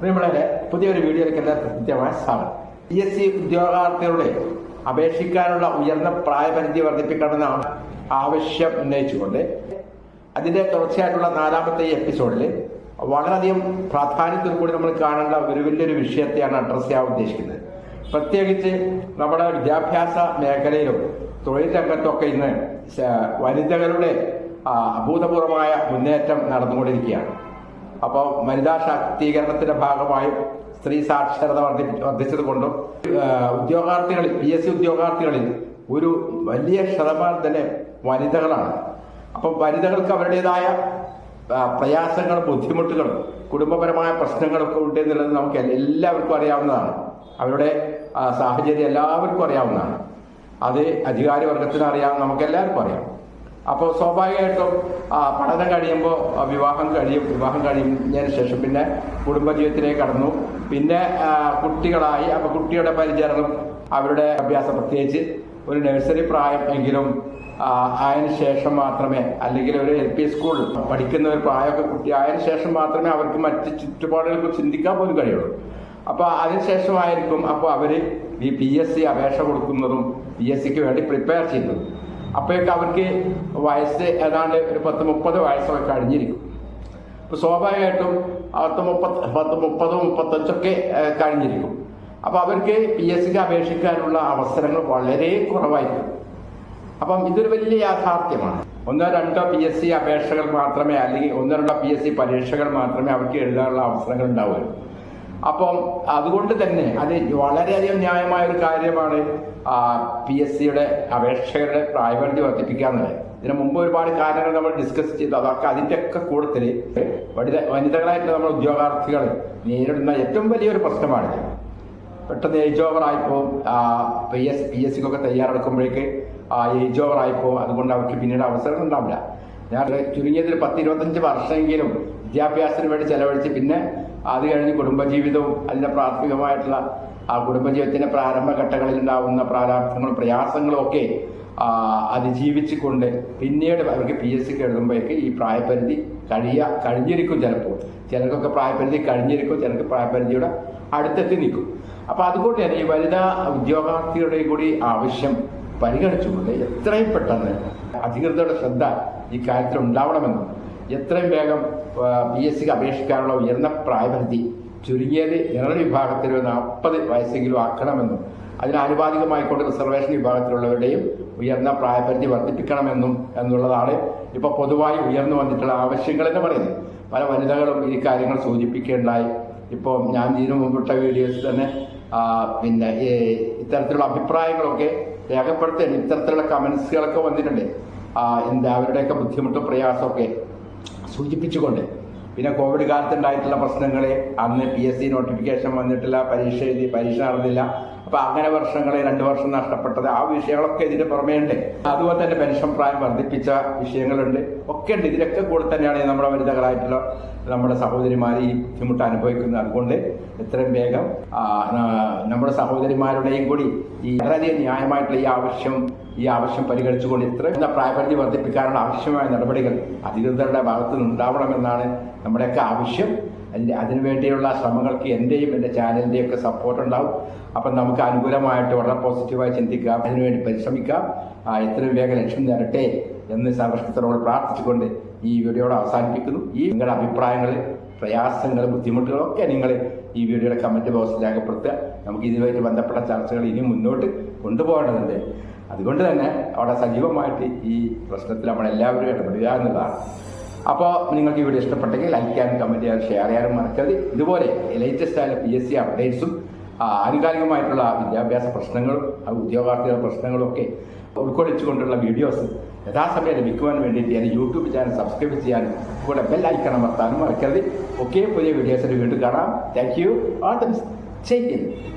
പ്രിയമുള്ളവരെ പുതിയൊരു വീഡിയോയിലേക്ക് എല്ലാവർക്കും കൃത്യമായ സ്വാഗതം. പി എസ് സി ഉദ്യോഗാർത്ഥികളുടെ അപേക്ഷിക്കാനുള്ള ഉയർന്ന പ്രായപരിധി വർദ്ധിപ്പിക്കണമെന്നാണ് ആവശ്യം ഉന്നയിച്ചുകൊണ്ട് അതിന്റെ തുടർച്ചയായിട്ടുള്ള നാലാമത്തെ എപ്പിസോഡിൽ വളരെയധികം പ്രാധാന്യത്തിൽ കൂടി നമ്മൾ കാണേണ്ട ഒരു വലിയൊരു വിഷയത്തെയാണ് അഡ്രസ് ചെയ്യാൻ ഉദ്ദേശിക്കുന്നത്. പ്രത്യേകിച്ച് നമ്മുടെ വിദ്യാഭ്യാസ മേഖലയിലും തൊഴിൽ രംഗത്തൊക്കെ ഇന്ന് വനിതകളുടെ അഭൂതപൂർവമായ മുന്നേറ്റം നടന്നുകൊണ്ടിരിക്കുകയാണ്. അപ്പോൾ വനിതാ ശാക്തീകരണത്തിന്റെ ഭാഗമായും സ്ത്രീ സാക്ഷരത വർദ്ധി വർദ്ധിച്ചത് കൊണ്ടും ഉദ്യോഗാർത്ഥികളിൽ പി എസ് സി ഉദ്യോഗാർത്ഥികളിൽ ഒരു വലിയ ശതമാനം തന്നെ വനിതകളാണ്. അപ്പം വനിതകൾക്ക് അവരുടേതായ പ്രയാസങ്ങളും ബുദ്ധിമുട്ടുകളും കുടുംബപരമായ പ്രശ്നങ്ങളൊക്കെ ഉണ്ട് എന്നുള്ളത് നമുക്ക് എല്ലാവർക്കും അറിയാവുന്നതാണ്. അവരുടെ സാഹചര്യം എല്ലാവർക്കും അറിയാവുന്നതാണ്. അത് അധികാരി വർഗത്തിന് അറിയാം നമുക്ക് എല്ലാവർക്കും അറിയാം. അപ്പോൾ സ്വാഭാവികമായിട്ടും പഠനം കഴിയുമ്പോൾ വിവാഹം കഴിയും. വിവാഹം കഴിഞ്ഞതിന് ശേഷം പിന്നെ കുടുംബജീവിതത്തിലേക്ക് കടന്നു. പിന്നെ കുട്ടികളായി അപ്പോൾ കുട്ടിയുടെ പരിചരണം അവരുടെ അഭ്യാസം പ്രത്യേകിച്ച് ഒരു നഴ്സറി പ്രായം എങ്കിലും അതിന് ശേഷം മാത്രമേ അല്ലെങ്കിൽ ഒരു എൽ പി സ്കൂൾ പഠിക്കുന്ന ഒരു പ്രായമൊക്കെ കുട്ടി ആയതിനു ശേഷം മാത്രമേ അവർക്ക് മറ്റ് ചുറ്റുപാടുകളെ കുറിച്ച് ചിന്തിക്കാൻ പോലും കഴിയുള്ളൂ. അപ്പോൾ അതിനുശേഷമായിരിക്കും അപ്പോൾ അവർ ഈ പി എസ് സി അപേക്ഷ കൊടുക്കുന്നതും പി എസ് സിക്ക് വേണ്ടി പ്രിപ്പയർ ചെയ്യുന്നതും. അപ്പോഴേക്ക് അവർക്ക് വയസ്സ് ഏതാണ്ട് ഒരു പത്ത് മുപ്പത് വയസ്സൊക്കെ കഴിഞ്ഞിരിക്കും. അപ്പോൾ സ്വാഭാവികമായിട്ടും പത്ത് മുപ്പത് പത്ത് മുപ്പതോ മുപ്പത്തഞ്ചൊക്കെ കഴിഞ്ഞിരിക്കും. അപ്പോൾ അവർക്ക് പി എസ് സിക്ക് അപേക്ഷിക്കാനുള്ള അവസരങ്ങൾ വളരെ കുറവായിരിക്കും. അപ്പം ഇതൊരു വലിയ യാഥാർത്ഥ്യമാണ്. ഒന്നോ രണ്ടോ പി എസ് സി അപേക്ഷകൾ മാത്രമേ അല്ലെങ്കിൽ ഒന്നോ രണ്ടോ പി എസ് സി പരീക്ഷകൾ മാത്രമേ അവർക്ക് എഴുതാനുള്ള അവസരങ്ങൾ ഉണ്ടാവുകയുള്ളൂ. അപ്പം അതുകൊണ്ട് തന്നെ അത് വളരെയധികം ന്യായമായ ഒരു കാര്യമാണ് പി എസ് സിയുടെ അപേക്ഷകരുടെ പ്രായപരിധി വർദ്ധിപ്പിക്കുക ഇതിനു മുമ്പ് ഒരുപാട് കാര്യങ്ങൾ നമ്മൾ ഡിസ്കസ് ചെയ്തു. അതൊക്കെ അതിന്റെ ഒക്കെ കൂട്ടത്തിൽ വനിത വനിതകളായിട്ടുള്ള നമ്മൾ ഉദ്യോഗാർത്ഥികൾ നേരിടുന്ന ഏറ്റവും വലിയൊരു പ്രശ്നമാണിത് പെട്ടെന്ന് ഏജ് ഓവർ ആയിപ്പോവും പി എസ് പി എസ് സിക്കൊക്കെ തയ്യാറെടുക്കുമ്പോഴേക്ക് ഏജ് ഓവർ ആയിപ്പോവും അതുകൊണ്ട് അവർക്ക് പിന്നീട് അവസരം ഉണ്ടാവില്ല. ഞാൻ ചുരുങ്ങിയതിൽ പത്ത് ഇരുപത്തഞ്ച് വർഷമെങ്കിലും വിദ്യാഭ്യാസത്തിന് വേണ്ടി ചെലവഴിച്ച് പിന്നെ അത് കഴിഞ്ഞ് കുടുംബജീവിതവും അതിന്റെ പ്രാഥമികമായിട്ടുള്ള ആ കുടുംബജീവിതത്തിന്റെ പ്രാരംഭഘട്ടങ്ങളിൽ ഉണ്ടാവുന്ന പ്രാരാബ്ധങ്ങളും പ്രയാസങ്ങളും ഒക്കെ അതിജീവിച്ചുകൊണ്ട് പിന്നീട് അവർക്ക് പി എസ് സിക്ക് എഴുതുമ്പോഴേക്ക് ഈ പ്രായപരിധി കഴിയ കഴിഞ്ഞിരിക്കും ചിലപ്പോൾ. ചിലർക്കൊക്കെ പ്രായപരിധി കഴിഞ്ഞിരിക്കും ചിലർക്ക് പ്രായപരിധിയുടെ അടുത്തെത്തി നിൽക്കും. അപ്പോൾ അതുകൊണ്ട് തന്നെ ഈ വനിതാ ഉദ്യോഗാർത്ഥികളുടെ കൂടി ആവശ്യം പരിഗണിച്ചുകൊണ്ട് എത്രയും പെട്ടെന്ന് അധികൃതരുടെ ശ്രദ്ധ ഈ കാര്യത്തിൽ ഉണ്ടാവണമെന്നും എത്രയും വേഗം പി എസ് സിക്ക് അപേക്ഷിക്കാനുള്ള ഉയർന്ന പ്രായപരിധി ചുരുങ്ങിയത് ജനറൽ വിഭാഗത്തിൽ നാൽപ്പത് വയസ്സെങ്കിലും ആക്കണമെന്നും അതിനാനുപാതികമായിക്കൊണ്ട് റിസർവേഷൻ വിഭാഗത്തിലുള്ളവരുടെയും ഉയർന്ന പ്രായപരിധി വർദ്ധിപ്പിക്കണമെന്നും എന്നുള്ളതാണ് ഇപ്പോൾ പൊതുവായി ഉയർന്നു വന്നിട്ടുള്ള ആവശ്യങ്ങൾ എന്ന് പറയുന്നത്. പല വനിതകളും ഈ കാര്യങ്ങൾ സൂചിപ്പിക്കേണ്ടായി. ഇപ്പോൾ ഞാൻ ഇതിനു മുമ്പിട്ട വീഡിയോസിൽ തന്നെ പിന്നെ ഇത്തരത്തിലുള്ള അഭിപ്രായങ്ങളൊക്കെ രേഖപ്പെടുത്താൻ ഇത്തരത്തിലുള്ള കമൻസുകളൊക്കെ വന്നിട്ടുണ്ട്. എന്താ അവരുടെയൊക്കെ ബുദ്ധിമുട്ടും പ്രയാസമൊക്കെ സൂചിപ്പിച്ചുകൊണ്ട് പിന്നെ കോവിഡ് കാലത്തുണ്ടായിട്ടുള്ള പ്രശ്നങ്ങളെ അന്ന് പി എസ് സി നോട്ടിഫിക്കേഷൻ വന്നിട്ടില്ല പരീക്ഷ എഴുതി പരീക്ഷ നടന്നില്ല. അപ്പൊ അങ്ങനെ വർഷങ്ങളെ രണ്ട് വർഷം നഷ്ടപ്പെട്ടത്. ആ വിഷയങ്ങളൊക്കെ ഇതിന്റെ പുറമേ ഉണ്ട് അതുപോലെ തന്നെ പെൻഷൻ പ്രായം വർദ്ധിപ്പിച്ച വിഷയങ്ങളുണ്ട്. ഒക്കെ ഉണ്ട്. ഇതിലൊക്കെ കൂടെ തന്നെയാണ് നമ്മുടെ വനിതകളായിട്ടുള്ള നമ്മുടെ സഹോദരിമാർ ഈ ബുദ്ധിമുട്ട് അനുഭവിക്കുന്നത്. അതുകൊണ്ട് എത്രയും വേഗം നമ്മുടെ സഹോദരിമാരുടെയും കൂടി ഈ വളരെയധികം ന്യായമായിട്ടുള്ള ഈ ആവശ്യം ഈ ആവശ്യം പരിഗണിച്ചുകൊണ്ട് ഇത്രയും പ്രായപരിധി വർദ്ധിപ്പിക്കാനുള്ള ആവശ്യമായ നടപടികൾ അധികൃതരുടെ ഭാഗത്തു നിന്ന് ഉണ്ടാവണമെന്നാണ് നമ്മുടെയൊക്കെ ആവശ്യം എന്റെ അതിനുവേണ്ടിയുള്ള ശ്രമങ്ങൾക്ക് എന്റെയും എന്റെ ചാനലിന്റെയും ഒക്കെ സപ്പോർട്ട് ഉണ്ടാവും. അപ്പം നമുക്ക് അനുകൂലമായിട്ട് വളരെ പോസിറ്റീവായി ചിന്തിക്കാം. അതിനുവേണ്ടി പരിശ്രമിക്കാം. എത്രയും വേഗം ലക്ഷ്യം നേരട്ടെ എന്ന് സർവശക്തരോട് പ്രാർത്ഥിച്ചുകൊണ്ട് ഈ വീഡിയോയോട് അവസാനിപ്പിക്കുന്നു. ഈ നിങ്ങളുടെ അഭിപ്രായങ്ങൾ പ്രയാസങ്ങൾ ബുദ്ധിമുട്ടുകളൊക്കെ നിങ്ങൾ ഈ വീഡിയോയുടെ കമന്റ് ബോക്സിൽ രേഖപ്പെടുത്തുക. നമുക്ക് ഇതുമായിട്ട് ബന്ധപ്പെട്ട ചർച്ചകൾ ഇനി മുന്നോട്ട് കൊണ്ടുപോകേണ്ടതുണ്ട്. അതുകൊണ്ട് തന്നെ അവിടെ സജീവമായിട്ട് ഈ പ്രശ്നത്തിൽ നമ്മൾ എല്ലാവരും ഇടപെടുക എന്നുള്ളതാണ്. അപ്പോൾ നിങ്ങൾക്ക് ഈ വീഡിയോ ഇഷ്ടപ്പെട്ടെങ്കിൽ ലൈക്ക് ചെയ്യാനും കമന്റ് ചെയ്യാനും ഷെയർ ചെയ്യാനും മറക്കരുത്. ഇതുപോലെ ലേറ്റസ്റ്റ് ആയ പി എസ് സി അപ്ഡേറ്റ്സും ആനുകാലികമായിട്ടുള്ള വിദ്യാഭ്യാസ പ്രശ്നങ്ങളും ഉദ്യോഗാർത്ഥികളുടെ പ്രശ്നങ്ങളും ഒക്കെ ഉൾക്കൊള്ളിച്ചുകൊണ്ടുള്ള വീഡിയോസ് യഥാസമയം ലഭിക്കുവാൻ വേണ്ടിയിട്ട് എന്റെ യൂട്യൂബ് ചാനൽ സബ്സ്ക്രൈബ് ചെയ്യാനും കൂടെ ബെൽ ഐക്കൺ അമർത്താനും മറക്കരുത്. ഒക്കെ പുതിയ വീഡിയോസിൽ വീണ്ടും കാണാം. Thank you all the best